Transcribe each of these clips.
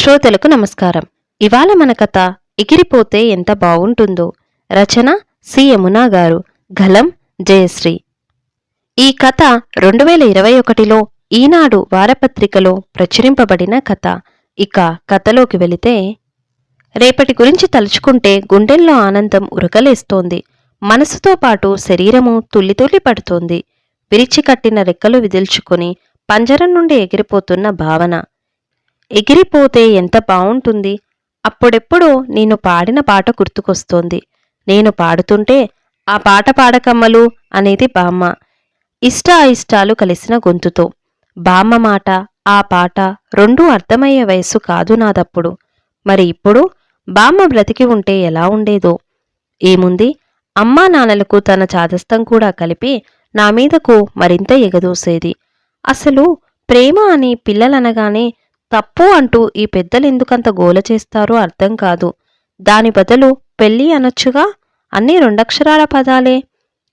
శ్రోతలకు నమస్కారం. ఇవాళ మన కథ ఎగిరిపోతే ఎంత బావుంటుందో. రచన సి. యమునా గారు. గలం జయశ్రీ. ఈ కథ రెండు వేల ఇరవై ఒకటిలో ఈనాడు వారపత్రికలో ప్రచురింపబడిన కథ. ఇక కథలోకి వెళితే రేపటి గురించి తలుచుకుంటే గుండెల్లో ఆనందం ఉరకలేస్తోంది. మనసుతో పాటు శరీరము తుల్లితుల్లి పడుతోంది. విరిచి కట్టిన రెక్కలు విదిల్చుకుని పంజరం నుండి ఎగిరిపోతున్న భావన. ఎగిరిపోతే ఎంత బావుంటుంది? అప్పుడెప్పుడు నేను పాడిన పాట గుర్తుకొస్తోంది. నేను పాడుతుంటే ఆ పాట పాడకమ్మలు అనేది బామ్మ. ఇష్ట అయిష్టాలు కలిసిన గొంతుతో. బామ్మ మాట ఆ పాట రెండూ అర్థమయ్యే వయస్సు కాదు నాదప్పుడు. మరి ఇప్పుడు బామ్మ బ్రతికి ఉంటే ఎలా ఉండేదో? ఏముంది? అమ్మా నాన్నలకు తన చాదస్తం కూడా కలిపి నా మీదకు మరింత ఎగదూసేది. అసలు ప్రేమ అని పిల్లలనగానే తప్పు అంటూ ఈ పెద్దలు ఎందుకంత గోల చేస్తారో అర్థం కాదు. దాని బదులు పెళ్ళి అనొచ్చుగా? అన్ని రెండక్షరాల పదాలే.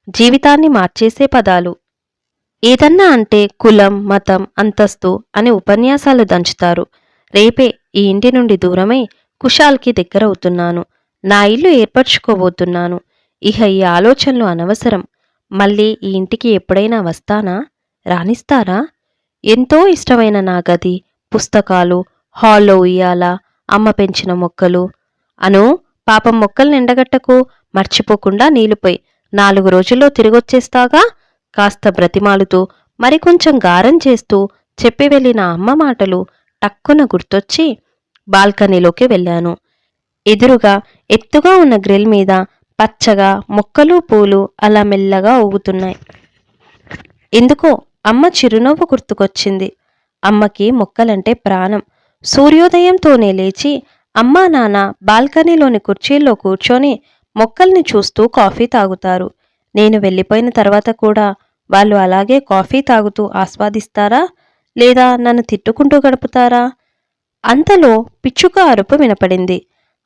జీవితాన్ని మార్చేసే పదాలు. ఏదన్నా అంటే కులం మతం అంతస్తు అని ఉపన్యాసాలు దంచుతారు. రేపే ఈ ఇంటి నుండి దూరమై కుషాల్కి దగ్గరవుతున్నాను. నా ఇల్లు ఏర్పరచుకోబోతున్నాను. ఇహ ఈ ఆలోచనలు అనవసరం. మళ్ళీ ఈ ఇంటికి ఎప్పుడైనా వస్తానా? రాణిస్తారా? ఎంతో ఇష్టమైన నా గది పుస్తకాలు హాల్లో ఉయ్యాల అమ్మ పెంచిన మొక్కలు. అను పాపం మొక్కల్ని ఎండగట్టకు మర్చిపోకుండా నీలుపోయి నాలుగు రోజుల్లో తిరిగొచ్చేస్తాగా? కాస్త బ్రతిమాలుతూ మరికొంచెం గారం చేస్తూ చెప్పి వెళ్ళిన అమ్మ మాటలు టక్కున గుర్తొచ్చి బాల్కనీలోకి వెళ్ళాను. ఎదురుగా ఎత్తుగా ఉన్న గ్రిల్ మీద పచ్చగా మొక్కలు పూలు అలా మెల్లగా ఊగుతున్నాయి. ఎందుకో అమ్మ చిరునవ్వు గుర్తుకొచ్చింది. అమ్మకి మొక్కలంటే ప్రాణం. సూర్యోదయంతోనే లేచి అమ్మా నాన్న బాల్కనీలోని కుర్చీల్లో కూర్చొని మొక్కల్ని చూస్తూ కాఫీ తాగుతారు. నేను వెళ్ళిపోయిన తర్వాత కూడా వాళ్ళు అలాగే కాఫీ తాగుతూ ఆస్వాదిస్తారా? లేదా నన్ను తిట్టుకుంటూ గడుపుతారా? అంతలో పిచ్చుక అరుపు వినపడింది.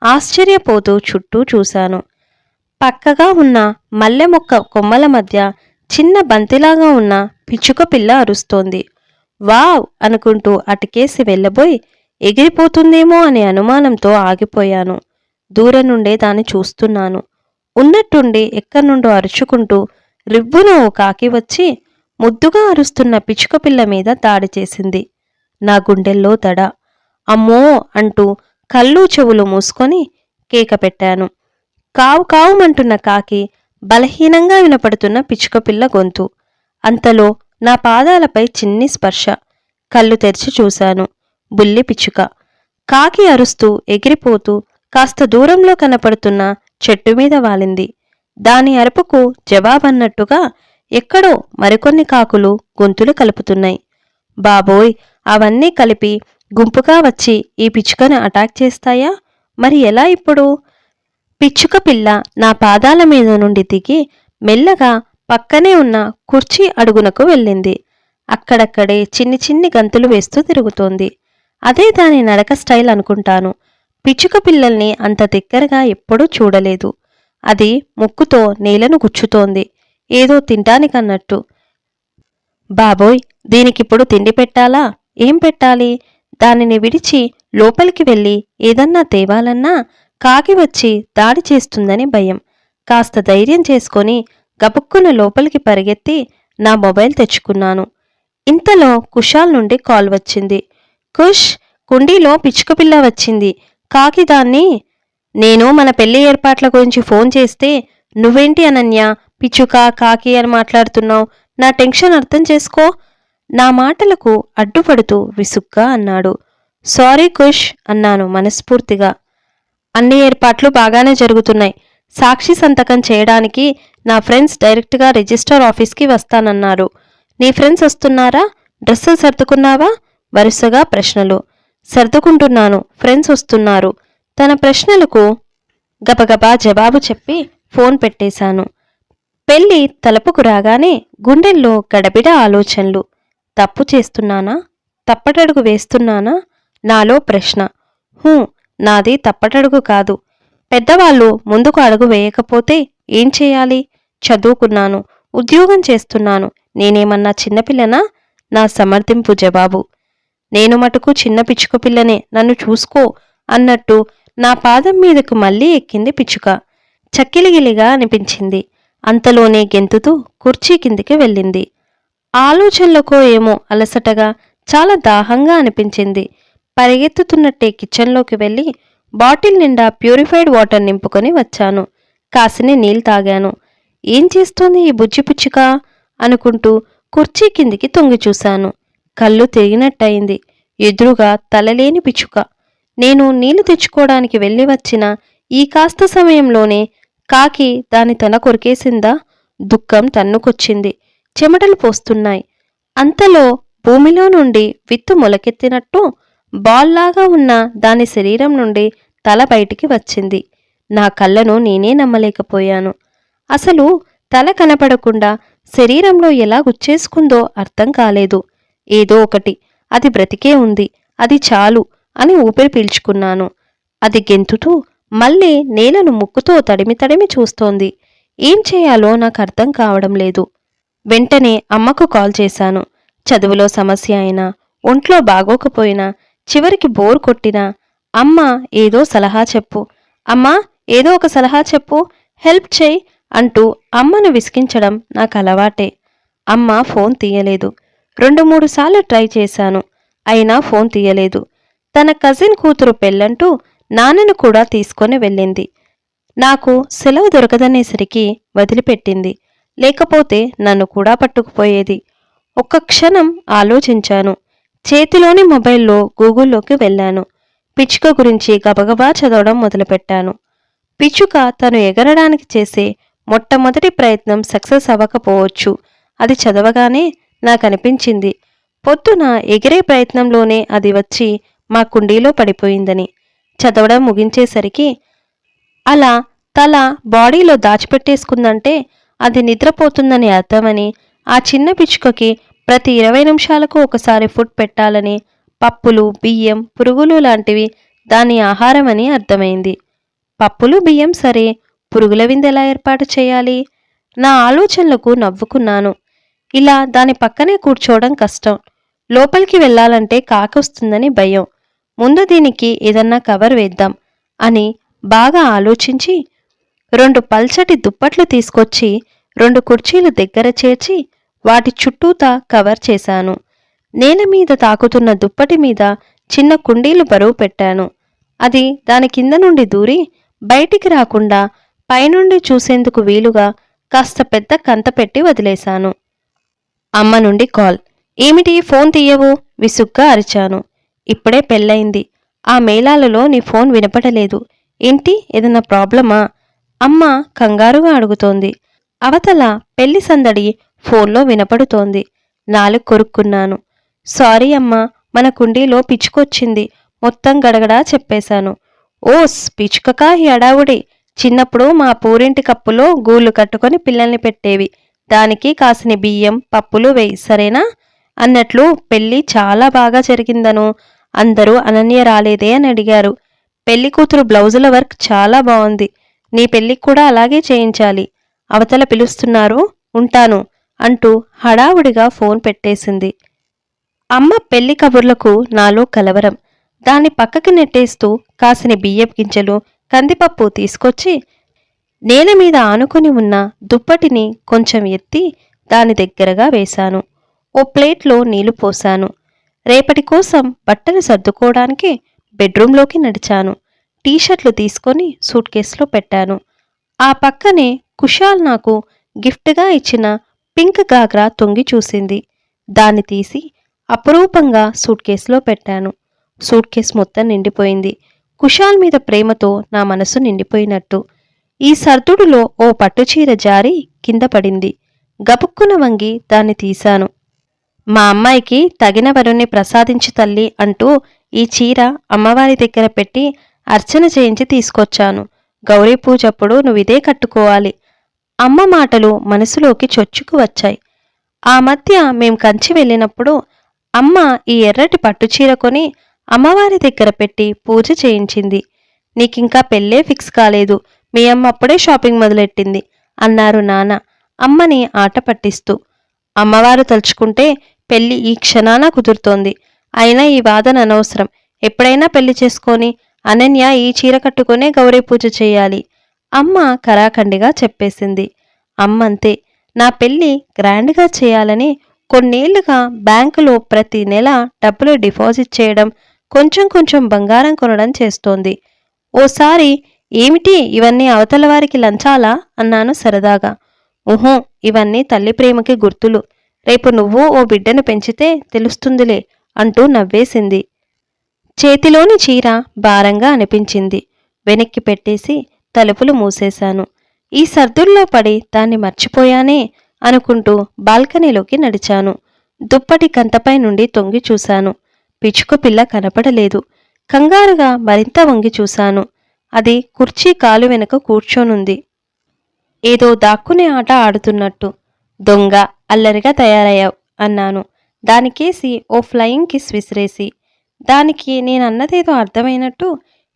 ఆశ్చర్యపోతూ చుట్టూ చూశాను. పక్కగా ఉన్న మల్లె మొక్క కొమ్మల మధ్య చిన్న బంతిలాగా ఉన్న పిచ్చుక పిల్ల అరుస్తోంది. వావ్ అనుకుంటూ అటుకేసి వెళ్ళబోయి ఎగిరిపోతుందేమో అనే అనుమానంతో ఆగిపోయాను. దూరం నుండే దాన్ని చూస్తున్నాను. ఉన్నట్టుండి ఎక్కడి నుండో అరుచుకుంటూ రిబ్బున ఓ కాకి వచ్చి ముద్దుగా అరుస్తున్న పిచ్చుక పిల్ల మీద దాడి చేసింది. నా గుండెల్లో దడ. అమ్మో అంటూ కళ్ళు చెవులు మూసుకొని కేక పెట్టాను. కావు కావుమంటున్న కాకి బలహీనంగా వినపడుతున్న పిచ్చుక పిల్ల గొంతు. అంతలో నా పాదాలపై చిన్ని స్పర్శ. కళ్ళు తెరిచి చూశాను. బుల్లి పిచ్చుక. కాకి అరుస్తూ ఎగిరిపోతూ కాస్త దూరంలో కనపడుతున్న చెట్టు మీద వాలింది. దాని అరుపుకు జవాబన్నట్టుగా ఎక్కడో మరికొన్ని కాకులు గొంతులు కలుపుతున్నాయి. బాబోయ్! అవన్నీ కలిపి గుంపుగా వచ్చి ఈ పిచ్చుకను అటాక్ చేస్తాయా? మరి ఎలా ఇప్పుడు? పిచ్చుక పిల్ల నా పాదాల మీద నుండి దిగి మెల్లగా పక్కనే ఉన్న కుర్చీ అడుగునకు వెళ్ళింది. అక్కడక్కడే చిన్ని చిన్ని గంతులు వేస్తూ తిరుగుతోంది. అదే దాని నడక స్టైల్ అనుకుంటాను. పిచ్చుక పిల్లల్ని అంత దగ్గరగా ఎప్పుడూ చూడలేదు. అది ముక్కుతో నేలను గుచ్చుతోంది. ఏదో తింటానికన్నట్టు. బాబోయ్ దీనికిప్పుడు తిండి పెట్టాలా? ఏం పెట్టాలి? దానిని విడిచి లోపలికి వెళ్ళి ఏదన్నా తేవాలన్నా కాకి వచ్చి దాడి చేస్తుందని భయం. కాస్త ధైర్యం చేసుకొని గబుక్కున లోపలికి పరిగెత్తి నా మొబైల్ తెచ్చుకున్నాను. ఇంతలో కుషాల్ నుండి కాల్ వచ్చింది. కుష్ కుండీలో పిచ్చుకపిల్ల వచ్చింది. కాకి దాన్ని నేను మన పెళ్ళి ఏర్పాట్ల గురించి ఫోన్ చేస్తే నువ్వేంటి అనన్య పిచ్చుక కాకి అని మాట్లాడుతున్నావు? నా టెన్షన్ అర్థం చేసుకో. నా మాటలకు అడ్డుపడుతూ విసుగ్గా అన్నాడు. సారీ కుష్ అన్నాను మనస్ఫూర్తిగా. అన్ని ఏర్పాట్లు బాగానే జరుగుతున్నాయి. సాక్షి సంతకం చేయడానికి నా ఫ్రెండ్స్ డైరెక్ట్గా రిజిస్టర్ ఆఫీస్కి వస్తానన్నారు. నీ ఫ్రెండ్స్ వస్తున్నారా? డ్రెస్సులు సర్దుకున్నావా? వరుసగా ప్రశ్నలు. సర్దుకుంటున్నాను. ఫ్రెండ్స్ వస్తున్నారు. తన ప్రశ్నలకు గబగబా జవాబు చెప్పి ఫోన్ పెట్టేశాను. పెళ్ళి తలుపుకు రాగానే గుండెల్లో గడబిడ ఆలోచనలు. తప్పు చేస్తున్నానా? తప్పటడుగు వేస్తున్నానా? నాలో ప్రశ్న. హూ నాది తప్పటడుగు కాదు. పెద్దవాళ్ళు ముందుకు అడుగు వేయకపోతే ఏం చేయాలి? చదువుకున్నాను ఉద్యోగం చేస్తున్నాను. నేనేమన్నా చిన్నపిల్లనా? నా సమర్థింపు జవాబు. నేను మటుకు చిన్న పిచ్చుక పిల్లనే నన్ను చూసుకో అన్నట్టు నా పాదం మీదకు మళ్ళీ ఎక్కింది పిచ్చుక. చక్కిలిగిలిగా అనిపించింది. అంతలోనే గెంతుతూ కుర్చీ కిందికి వెళ్ళింది. ఆలోచనలకో ఏమో అలసటగా చాలా దాహంగా అనిపించింది. పరిగెత్తుతున్నట్టే కిచెన్లోకి వెళ్ళి బాటిల్ నిండా ప్యూరిఫైడ్ వాటర్ నింపుకొని వచ్చాను. కాసిని నీళ్ళు తాగాను. ఏం చేస్తోంది ఈ బుజ్జిపుచ్చిక అనుకుంటూ కుర్చీ కిందికి తొంగి చూశాను. కళ్ళు తిరిగినట్టయింది. ఎదురుగా తలలేని పిచ్చుక. నేను నీళ్ళు తెచ్చుకోవడానికి వెళ్ళి వచ్చిన ఈ కాస్త సమయంలోనే కాకి దాని తన కొరికేసిందా దుఃఖం తన్నుకొచ్చింది. చెమటలు పోస్తున్నాయి. అంతలో భూమిలో నుండి విత్తు మొలకెత్తినట్టు బాల్లాగా ఉన్న దాని శరీరం నుండి తల బయటికి వచ్చింది. నా కళ్ళను నేనే నమ్మలేకపోయాను. అసలు తల కనపడకుండా శరీరంలో ఎలా గుచ్చేసుకుందో అర్థం కాలేదు. ఏదో ఒకటి అది బ్రతికే ఉంది అది చాలు అని ఊపిరి పీల్చుకున్నాను. అది గెంతుతూ మళ్ళీ నేలను ముక్కుతో తడిమి తడిమి చూస్తోంది. ఏం చేయాలో నాకు అర్థం కావడం లేదు. వెంటనే అమ్మకు కాల్ చేశాను. చదువులో సమస్య అయినా ఒంట్లో బాగోకపోయినా చివరికి బోర్ కొట్టినా అమ్మ ఏదో సలహా చెప్పు. అమ్మా ఏదో ఒక సలహా చెప్పు హెల్ప్ చేయి అంటూ అమ్మను విసిగించడం నాకు అలవాటే. అమ్మ ఫోన్ తీయలేదు. రెండు మూడు సార్లు ట్రై చేశాను. అయినా ఫోన్ తీయలేదు. తన కజిన్ కూతురు పెళ్ళంటూ నాన్నను కూడా తీసుకొని వెళ్ళింది. నాకు సెలవు దొరకదనేసరికి వదిలిపెట్టింది. లేకపోతే నన్ను కూడా పట్టుకుపోయేది. ఒక్క క్షణం ఆలోచించాను. చేతిలోని మొబైల్లో గూగుల్లోకి వెళ్ళాను. పిచ్చుక గురించి గబగబా చదవడం మొదలుపెట్టాను. పిచ్చుక తను ఎగరడానికి చేసే మొట్టమొదటి ప్రయత్నం సక్సెస్ అవ్వకపోవచ్చు. అది చదవగానే నాకు అనిపించింది పొద్దున ఎగిరే ప్రయత్నంలోనే అది వచ్చి మా కుండీలో పడిపోయిందని. చదవడం ముగించేసరికి అలా తల బాడీలో దాచిపెట్టేసుకుందంటే అది నిద్రపోతుందని అర్థమని ఆ చిన్న పిచ్చుకకి ప్రతి ఇరవై నిమిషాలకు ఒకసారి ఫుడ్ పెట్టాలని పప్పులు బియ్యం పురుగులు లాంటివి దాని ఆహారమని అర్థమైంది. పప్పులు బియ్యం సరే. పురుగుల విందెలా ఏర్పాటు చేయాలి? నా ఆలోచనలకు నవ్వుకున్నాను. ఇలా దాని పక్కనే కూర్చోవడం కష్టం. లోపలికి వెళ్ళాలంటే కాకొస్తుందని భయం. ముందు దీనికి ఏదన్నా కవర్ వేద్దాం అని బాగా ఆలోచించి రెండు పల్చటి దుప్పట్లు తీసుకొచ్చి రెండు కుర్చీలు దగ్గర చేర్చి వాటి చుట్టూతా కవర్ చేశాను. నేల మీద తాకుతున్న దుప్పటి మీద చిన్న కుండీలు బరువు పెట్టాను. అది దాని కింద నుండి దూరి బయటికి రాకుండా పైనుండి చూసేందుకు వీలుగా కాస్త పెద్ద కంత పెట్టి వదిలేశాను. అమ్మ నుండి కాల్. ఏమిటి ఫోన్ తీయవు? విసుగ్గా అరిచాను. ఇప్పుడే పెళ్ళయింది. ఆ మేళాలలో నీ ఫోన్ వినపడలేదు. ఏంటి ఏదన్నా ప్రాబ్లమా? అమ్మ కంగారుగా అడుగుతోంది. అవతల పెళ్ళి సందడి ఫోన్లో వినపడుతోంది. నాలుగు కొరుక్కున్నాను. సారీ అమ్మా మన కుండీలో పిచ్చుకొచ్చింది. మొత్తం గడగడా చెప్పేశాను. ఓస్ పిచ్చుకకా ఈ చిన్నప్పుడు మా పూరింటి కప్పులో గూళ్ళు కట్టుకొని పిల్లల్ని పెట్టేవి. దానికి కాసిన బియ్యం పప్పులు వేయి సరేనా? అన్నట్లు పెళ్ళి చాలా బాగా జరిగిందను. అందరూ అనన్య రాలేదే అని అడిగారు. పెళ్ళి కూతురు బ్లౌజుల వర్క్ చాలా బాగుంది నీ పెళ్ళికి కూడా అలాగే చేయించాలి. అవతల పిలుస్తున్నారు ఉంటాను అంటూ హడావుడిగా ఫోన్ పెట్టేసింది. అమ్మ పెళ్ళి కబుర్లకు నాలో కలవరం. దాన్ని పక్కకి నెట్టేస్తూ కాసిన బియ్యపు గింజలు కందిపప్పు తీసుకొచ్చి నేల మీద ఆనుకుని ఉన్న దుప్పటిని కొంచెం ఎత్తి దాని దగ్గరగా వేశాను. ఓ ప్లేట్లో నీళ్ళు పోశాను. రేపటి కోసం బట్టలు సర్దుకోవడానికి బెడ్రూంలోకి నడిచాను. టీషర్ట్లు తీసుకొని సూట్ కేసులో పెట్టాను. ఆ పక్కనే కుషాల్ నాకు గిఫ్ట్గా ఇచ్చిన పింక్ గాగ్రా తొంగి చూసింది. దాన్ని తీసి అపురూపంగా సూట్ కేసులో పెట్టాను. సూట్ కేసు మొత్తం నిండిపోయింది. కుషాల్ మీద ప్రేమతో నా మనసు నిండిపోయినట్టు. ఈ సర్దుడులో ఓ పట్టుచీర జారి కింద పడింది. గబుక్కున వంగి దాన్ని తీశాను. మా అమ్మాయికి తగిన వరుణ్ణి ప్రసాదించు తల్లి అంటూ ఈ చీర అమ్మవారి దగ్గర పెట్టి అర్చన చేయించి తీసుకొచ్చాను. గౌరీ పూజప్పుడు నువ్విదే కట్టుకోవాలి. అమ్మ మాటలు మనసులోకి చొచ్చుకు వచ్చాయి. ఆ మధ్య మేం కంచి వెళ్ళినప్పుడు అమ్మ ఈ ఎర్రటి పట్టుచీర కొని అమ్మవారి దగ్గర పెట్టి పూజ చేయించింది. నీకింకా పెళ్ళే ఫిక్స్ కాలేదు. మీ అమ్మ అప్పుడే షాపింగ్ మొదలెట్టింది అన్నారు నాన్న. అమ్మని ఆట పట్టిస్తూ. అమ్మవారు తలుచుకుంటే పెళ్ళి ఈ క్షణాన కుదురుతోంది. అయినా ఈ వాదన అనవసరం. ఎప్పుడైనా పెళ్ళి చేసుకొని అనన్య ఈ చీర కట్టుకునే గౌరీ పూజ చేయాలి. అమ్మ కరాఖండిగా చెప్పేసింది. అమ్మంతే నా పెళ్ళి గ్రాండ్గా చేయాలని కొన్నేళ్ళుగా బ్యాంకులో ప్రతి నెల డబ్బులు డిపాజిట్ చేయడం కొంచెం కొంచెం బంగారం కొనడం చేస్తోంది. ఓసారి ఏమిటి ఇవన్నీ అవతల వారికి లంచాలా? అన్నాను సరదాగా. ఊహో ఇవన్నీ తల్లి ప్రేమకి గుర్తులు. రేపు నువ్వు ఓ బిడ్డను పెంచితే తెలుస్తుందిలే అంటూ నవ్వేసింది. చేతిలోని చీర భారంగా అనిపించింది. వెనక్కి పెట్టేసి తలుపులు మూసేశాను. ఈ సర్దుల్లో పడి దాన్ని మర్చిపోయానే అనుకుంటూ బాల్కనీలోకి నడిచాను. దుప్పటి కంతపై నుండి తొంగి చూశాను. పిచ్చుక పిల్ల కనపడలేదు. కంగారుగా మరింత వంగి చూశాను. అది కుర్చీ కాలు వెనుక కూర్చోనుంది. ఏదో దాక్కునే ఆట ఆడుతున్నట్టు. దొంగ అల్లరిగా తయారయ్యావు అన్నాను. దానికేసి ఓ ఫ్లయింగ్ కిస్ విసిరేసి. దానికి నేనన్నదేదో అర్థమైనట్టు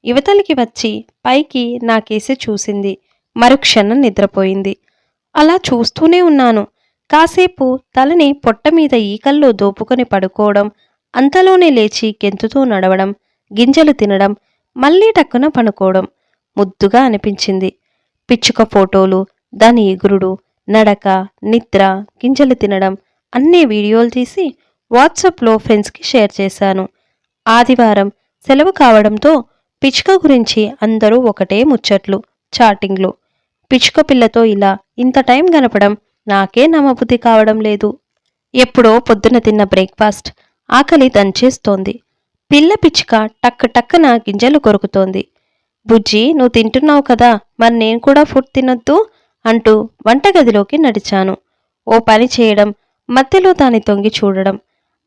యువతలకి వచ్చి పైకి నాకేసి చూసింది. మరుక్షణం నిద్రపోయింది. అలా చూస్తూనే ఉన్నాను. కాసేపు తలని పొట్ట మీద ఈకల్లో దోపుకొని పడుకోవడం అంతలోనే లేచి గెంతుతూ నడవడం గింజలు తినడం మళ్ళీ టక్కున పనుకోవడం ముద్దుగా అనిపించింది. పిచ్చుక ఫోటోలు దాని ఎగురుడు నడక నిద్ర గింజలు తినడం అన్ని వీడియోలు తీసి వాట్సాప్లో ఫ్రెండ్స్కి షేర్ చేశాను. ఆదివారం సెలవు కావడంతో పిచ్చుక గురించి అందరూ ఒకటే ముచ్చట్లు చాటింగ్లు. పిచ్చుక పిల్లతో ఇలా ఇంత టైం గనపడం నాకే నమ్మబుద్ధి కావడం లేదు. ఎప్పుడో పొద్దున తిన్న బ్రేక్ఫాస్ట్ ఆకలి దంచేస్తోంది. పిల్ల పిచ్చుక టక్ టక్కన గింజలు కొరుకుతోంది. బుజ్జి నువ్వు తింటున్నావు కదా మరి నేను కూడా ఫుడ్ తినొద్దు? అంటూ వంటగదిలోకి నడిచాను. ఓ పని చేయడం మధ్యలో దాని తొంగి చూడడం.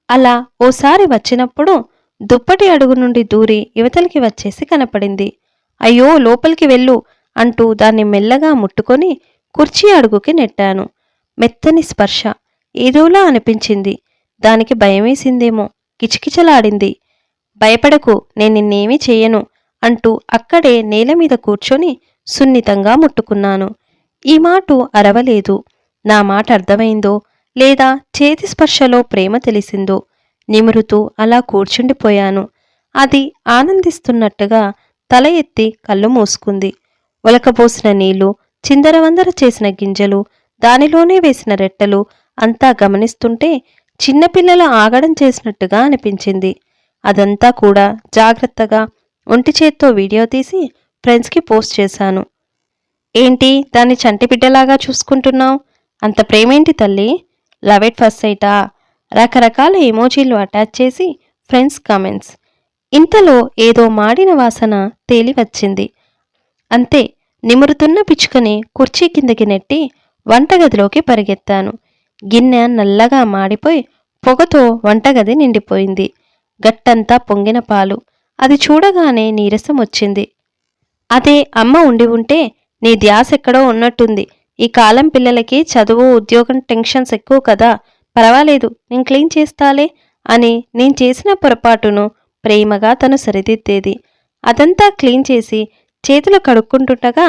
అలా ఓసారి వచ్చినప్పుడు దుప్పటి అడుగు నుండి దూరి యువతలకి వచ్చేసి కనపడింది. అయ్యో లోపలికి వెళ్ళు అంటూ దాన్ని మెల్లగా ముట్టుకొని కుర్చీ అడుగుకి నెట్టాను. మెత్తని స్పర్శ. ఏదోలా అనిపించింది. దానికి భయమేసిందేమో. కిచకిచలాడింది. భయపడకు నేను నిన్నేమీ చేయను అంటూ అక్కడే నేల మీద కూర్చొని సున్నితంగా ముట్టుకున్నాను. ఈ మాట అరవలేదు. నా మాట అర్థమైందో లేదా చేతి స్పర్శలో ప్రేమ తెలిసిందో నిమురుతూ అలా కూర్చుండిపోయాను. అది ఆనందిస్తున్నట్టుగా తల ఎత్తి కళ్ళు మూసుకుంది. ఒలకబోసిన నీళ్ళు చిందరవందర చేసిన గింజలు దానిలోనే వేసిన రెట్టలు అంతా గమనిస్తుంటే చిన్నపిల్లలు ఆగడం చేసినట్టుగా అనిపించింది. అదంతా కూడా జాగ్రత్తగా ఒంటి చేత్తో వీడియో తీసి ఫ్రెండ్స్కి పోస్ట్ చేశాను. ఏంటి దాన్ని చంటి బిడ్డలాగా చూసుకుంటున్నావు? అంత ప్రేమేంటి తల్లి? లవ్ ఎట్ ఫస్ట్ సైటా? రకరకాల ఎమోజీలు అటాచ్ చేసి ఫ్రెండ్స్ కామెంట్స్. ఇంతలో ఏదో మాడిన వాసన తేలి వచ్చింది అంతే నిమురుతున్న పిచ్చుకని కుర్చీ కిందకి నెట్టి వంటగదిలోకి పరిగెత్తాను. గిన్నె నల్లగా మాడిపోయి పొగతో వంటగది నిండిపోయింది. గట్టంతా పొంగిన పాలు. అది చూడగానే నీరసం వచ్చింది. అదే అమ్మ ఉండి ఉంటే నీ ధ్యాస ఎక్కడో ఉన్నట్టుంది. ఈ కాలం పిల్లలకి చదువు ఉద్యోగం టెన్షన్స్ ఎక్కువ కదా. పర్వాలేదు నేను క్లీన్ చేస్తాలే అని నేను చేసిన పొరపాటును ప్రేమగా తను సరిదిద్దేది. అదంతా క్లీన్ చేసి చేతులు కడుక్కుంటుండగా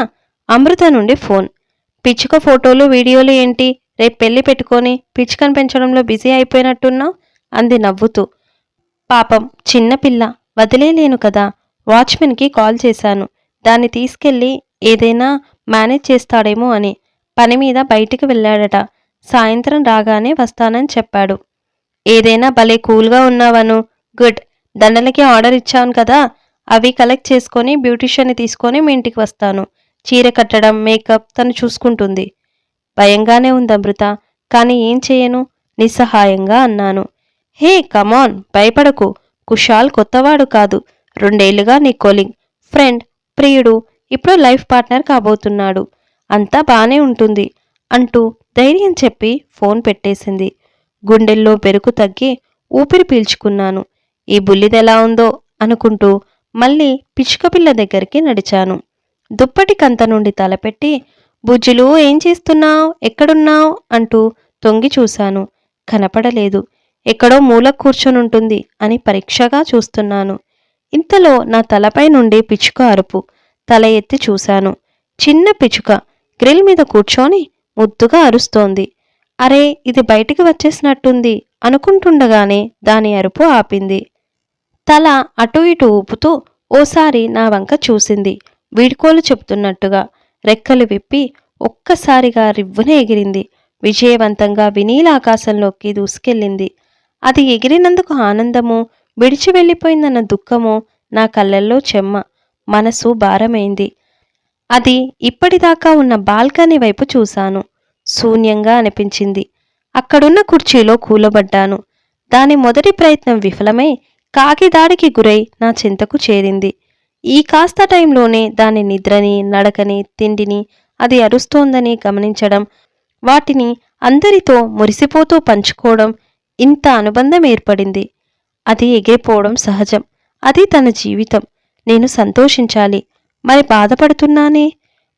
అమృత నుండి ఫోన్. పిచ్చుక ఫోటోలు వీడియోలు ఏంటి? రేపు పెళ్ళి పెట్టుకొని పిచ్చుకను పెంచడంలో బిజీ అయిపోయినట్టున్నావు? అంది నవ్వుతూ. పాపం చిన్నపిల్ల వదిలేలేను కదా వాచ్మెన్కి కాల్ చేశాను. దాన్ని తీసుకెళ్ళి ఏదైనా మేనేజ్ చేస్తాడేమో అని పని మీద బయటికి వెళ్ళాడట. సాయంత్రం రాగానే వస్తానని చెప్పాడు. ఏదైనా భలే కూల్గా ఉన్నావను. గుడ్. దండలకి ఆర్డర్ ఇచ్చాను కదా. అవి కలెక్ట్ చేసుకొని బ్యూటిషియన్ని తీసుకొని మీ ఇంటికి వస్తాను. చీర కట్టడం మేకప్ తను చూసుకుంటుంది. భయంగానే ఉంది అమృత. కానీ ఏం చేయను? నిస్సహాయంగా అన్నాను. హే కమాన్ భయపడకు. కుషాల్ కొత్తవాడు కాదు. రెండేళ్ళుగా నీ కొలింగ్ ఫ్రెండ్ ప్రియుడు ఇప్పుడు లైఫ్ పార్ట్నర్ కాబోతున్నాడు. అంతా బానే ఉంటుంది అంటూ ధైర్యం చెప్పి ఫోన్ పెట్టేసింది. గుండెల్లో పెరుకు తగ్గి ఊపిరి పీల్చుకున్నాను. ఈ బుల్లిదెలా ఉందో అనుకుంటూ మళ్ళీ పిచ్చుకపిల్ల దగ్గరికి నడిచాను. దుప్పటి కంత నుండి తలపెట్టి బుజ్జులు ఏం చేస్తున్నావు? ఎక్కడున్నావు? అంటూ తొంగి చూశాను. కనపడలేదు. ఎక్కడో మూల కూర్చొనుంటుంది అని పరీక్షగా చూస్తున్నాను. ఇంతలో నా తలపై నుండి పిచ్చుక అరుపు. తల ఎత్తి చూశాను. చిన్న పిచ్చుక. గ్రిల్ మీద కూర్చొని ముద్దుగా అరుస్తోంది. అరే ఇది బయటికి వచ్చేసినట్టుంది అనుకుంటుండగానే దాని అరుపు ఆపింది. తల అటు ఇటు ఊపుతూ ఓసారి నా వంక చూసింది. వీడ్కోలు చెప్తున్నట్టుగా. రెక్కలు విప్పి ఒక్కసారిగా రివ్వున ఎగిరింది. విజయవంతంగా వినీలాకాశంలోకి దూసుకెళ్ళింది. అది ఎగిరినందుకు ఆనందము విడిచి వెళ్ళిపోయిందన్న దుఃఖము నా కళ్ళల్లో చెమ్మ. మనసు భారమైంది. అది ఇప్పటిదాకా ఉన్న బాల్కనీ వైపు చూశాను. శూన్యంగా అనిపించింది. అక్కడున్న కుర్చీలో కూలబడ్డాను. దాని మొదటి ప్రయత్నం విఫలమై కాకిదాడికి గురై నా చింతకు చేరింది. ఈ కాస్త టైంలోనే దాని నిద్రని నడకని తిండిని అది అరుస్తోందని గమనించడం వాటిని అందరితో మురిసిపోతూ పంచుకోవడం ఇంత అనుబంధం ఏర్పడింది. అది ఎగిరిపోవడం సహజం. అది తన జీవితం. నేను సంతోషించాలి. మరి బాధపడుతున్నానే?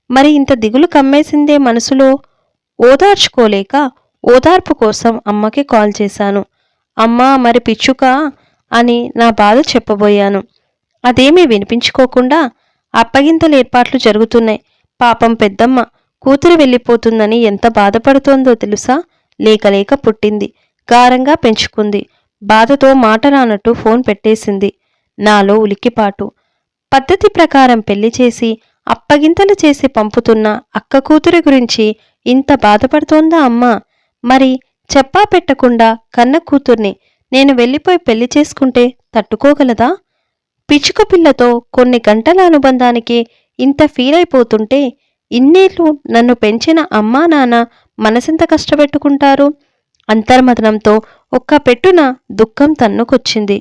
మరి ఇంత దిగులు కమ్మేసిందే మనసులో? ఓదార్చుకోలేక ఓదార్పు కోసం అమ్మకి కాల్ చేశాను. అమ్మా మరి పిచ్చుక అని నా బాధ చెప్పబోయాను. అదేమీ వినిపించుకోకుండా అప్పగింతల ఏర్పాట్లు జరుగుతున్నాయి. పాపం పెద్దమ్మ కూతురు వెళ్ళిపోతుందని ఎంత బాధపడుతోందో తెలుసా? లేకలేక పుట్టింది. గారంగా పెంచుకుంది. బాధతో మాట రానట్టు ఫోన్ పెట్టేసింది. నాలో ఉలిక్కిపాటు. పద్ధతి ప్రకారం పెళ్ళి చేసి అప్పగింతలు చేసి పంపుతున్న అక్క కూతురి గురించి ఇంత బాధపడుతోందా అమ్మా? మరి చెప్పా పెట్టకుండా కన్న కూతుర్ని నేను వెళ్ళిపోయి పెళ్ళి చేసుకుంటే తట్టుకోగలదా? పిచ్చుక పిల్లతో కొన్ని గంటల అనుబంధానికి ఇంత ఫీల్ అయిపోతుంటే ఇన్నేళ్ళు నన్ను పెంచిన అమ్మా నాన్న మనసెంత కష్టపెట్టుకుంటారు? అంతర్మదనంతో ఒక్క పెట్టున దుఃఖం తన్నుకొచ్చింది.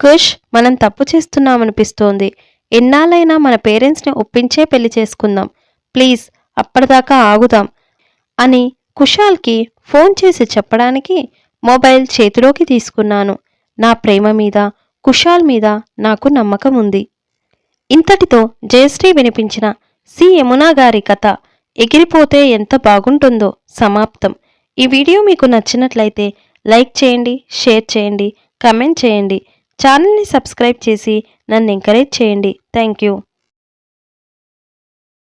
కుష్ మనం తప్పు చేస్తున్నామనిపిస్తోంది. ఎన్నాళ్ళైనా మన పేరెంట్స్ని ఒప్పించే పెళ్ళి చేసుకుందాం. ప్లీజ్ అప్పటిదాకా ఆగుదాం అని కుషాల్కి ఫోన్ చేసి చెప్పడానికి మొబైల్ చేతిలోకి తీసుకున్నాను. నా ప్రేమ మీద కుషాల్ మీద నాకు నమ్మకం ఉంది. ఇంతటితో జయశ్రీ వినిపించిన సి. యమునా గారి కథ ఎగిరిపోతే ఎంత బాగుంటుందో సమాప్తం. ఈ వీడియో మీకు నచ్చినట్లయితే లైక్ చేయండి షేర్ చేయండి కమెంట్ చేయండి. ఛానల్ని సబ్స్క్రైబ్ చేసి నన్ను ఎంకరేజ్ చేయండి. Thank you.